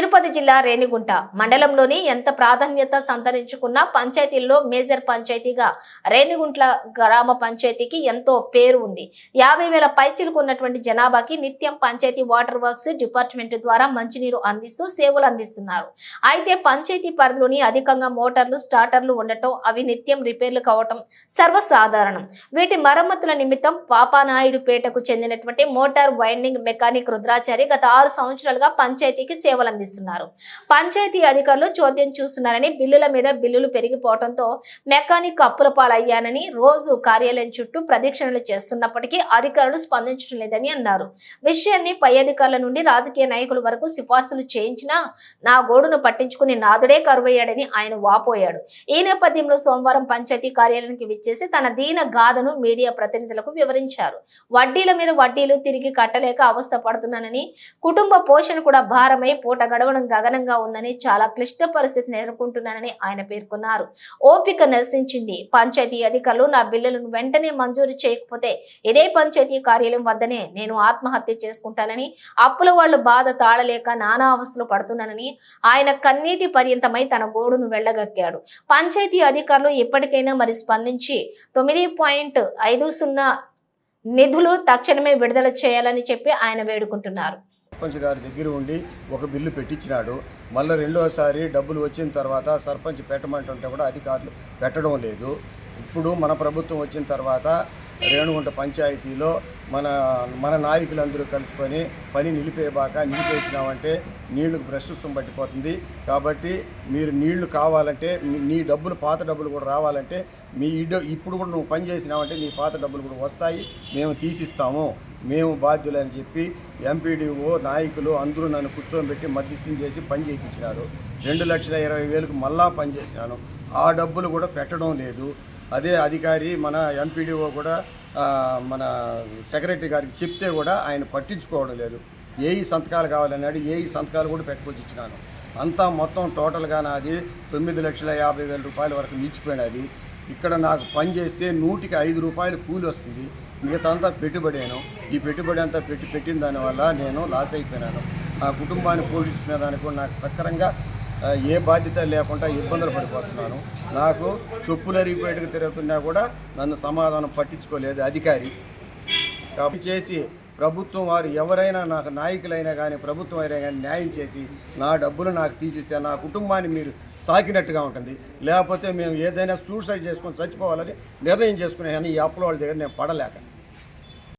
te Tirupati జిల్లా రేణిగుంట మండలంలోని ఎంత ప్రాధాన్యత సంతరించుకున్న పంచాయతీల్లో మేజర్ పంచాయతీగా రేణిగుంట్ల గ్రామ పంచాయతీకి ఎంతో పేరు ఉంది. యాభై వేల పైచిలకు ఉన్నటువంటి జనాభాకి నిత్యం పంచాయతీ వాటర్ వర్క్స్ డిపార్ట్మెంట్ ద్వారా మంచినీరు అందిస్తూ సేవలు అందిస్తున్నారు. అయితే పంచాయతీ పరిధిలోని అధికంగా మోటార్లు స్టార్టర్లు ఉండటం అవి నిత్యం రిపేర్లు కావటం సర్వసాధారణం. వీటి మరమ్మతుల నిమిత్తం పాపానాయుడుపేటకు చెందినటువంటి మోటార్ వైండింగ్ మెకానిక్ రుద్రాచారి గత ఆరు సంవత్సరాలుగా పంచాయతీకి సేవలు అందిస్తున్నారు పంచాయతీ అధికారులు చోద్యం చూస్తున్నారని బిల్లుల మీద బిల్లులు పెరిగిపోవడంతో మెకానిక్ అప్పుల పాలయ్యానని రోజు కార్యాలయం చుట్టూ ప్రదక్షిణలు చేస్తున్నప్పటికీ అధికారులు స్పందించడం లేదని అన్నారు. విషయాన్ని పై అధికారుల నుండి రాజకీయ నాయకుల వరకు సిఫార్సులు చేయించినా నా గోడును పట్టించుకుని నాదుడే కరువయ్యాడని ఆయన వాపోయాడు. ఈ నేపథ్యంలో సోమవారం పంచాయతీ కార్యాలయానికి విచ్చేసి తన దీన గాథను మీడియా ప్రతినిధులకు వివరించారు. వడ్డీల మీద వడ్డీలు తిరిగి కట్టలేక అవస్థ పడుతున్నానని కుటుంబ పోషణ కూడా భారమై పూట గడవడం గగనంగా ఉందని చాలా క్లిష్ట పరిస్థితిని ఎదుర్కొంటున్నానని ఆయన పేర్కొన్నారు. ఓపిక నిరసించింది. పంచాయతీ అధికారులు నా బిల్లులను వెంటనే మంజూరు చేయకపోతే ఇదే పంచాయతీ కార్యాలయం వద్దనే నేను ఆత్మహత్య చేసుకుంటానని అప్పుల వాళ్ళు బాధ తాళలేక నానా అవస్థలు పడుతున్నానని ఆయన కన్నీటి పర్యంతమై తన గోడును వెళ్ళగక్కాడు. పంచాయతీ అధికారులు ఇప్పటికైనా మరి స్పందించి తొమ్మిది పాయింట్ ఐదు సున్నా నిధులు తక్షణమే విడుదల చేయాలని చెప్పి ఆయన వేడుకుంటున్నారు. సర్పంచ్ గారి దగ్గర ఉండి ఒక బిల్లు పెట్టించినాడు. మళ్ళీ రెండోసారి డబ్బులు వచ్చిన తర్వాత సర్పంచ్ పెట్టమంటుంటే కూడా అధికారులు పెట్టడం లేదు. ఇప్పుడు మన ప్రభుత్వం వచ్చిన తర్వాత రేణుగుంట పంచాయతీలో మన మన నాయకులందరూ కలుసుకొని పని నిలిపేబాక నిలిపేసినామంటే నీళ్ళకు ప్రస్తుతం పట్టిపోతుంది. కాబట్టి మీరు నీళ్ళు కావాలంటే నీ డబ్బులు పాత డబ్బులు కూడా రావాలంటే మీ ఇప్పుడు కూడా నువ్వు పని చేసినావంటే నీ పాత డబ్బులు కూడా వస్తాయి. మేము తీసిస్తాము. మేము బాధ్యులని చెప్పి ఎంపీడీఓ నాయకులు అందరూ నన్ను కూర్చోబెట్టి మధ్యస్థం చేసి పని చేయించినారు. రెండు లక్షల ఇరవై వేలకు మళ్ళా పని చేసినాను. ఆ డబ్బులు కూడా పెట్టడం లేదు. అదే అధికారి మన ఎంపీడీఓ కూడా మన సెక్రటరీ గారికి చెప్తే కూడా ఆయన పట్టించుకోవడం లేదు. ఏ సంతకాలు కావాలన్నాడు ఏ సంతకాలు కూడా పెట్టుకొచ్చి ఇచ్చినాను. అంతా మొత్తం టోటల్గా నాది తొమ్మిది లక్షల యాభై వేల రూపాయల వరకు నిలిచిపోయినది. ఇక్కడ నాకు పని చేస్తే నూటికి ఐదు రూపాయలు కూలి వస్తుంది. మిగతా అంతా పెట్టుబడేను ఈ పెట్టుబడి అంతా పెట్టి పెట్టిన దానివల్ల నేను లాస్ అయిపోయినాను. నా కుటుంబాన్ని పోషించుకునే దానికి కూడా నాకు సక్రంగా ఏ బాధ్యత లేకుండా ఇబ్బందులు పడిపోతున్నాను నాకు చెప్పులు అరిగిపోయేట్టుకు తిరుగుతున్నా కూడా నన్ను సమాధానం పట్టించుకోలేదు అధికారి. కాబట్టి చేసి ప్రభుత్వం వారు ఎవరైనా నాకు నాయకులైనా కానీ ప్రభుత్వం అయినా కానీ న్యాయం చేసి నా డబ్బులు నాకు తీసిస్తే నా కుటుంబాన్ని మీరు సాకినట్టుగా ఉంటుంది. లేకపోతే మేము ఏదైనా సూసైడ్ చేసుకొని చచ్చిపోవాలని నిర్ణయం చేసుకునే కానీ ఈ అప్పుల వాళ్ళ దగ్గర నేను పడలేక.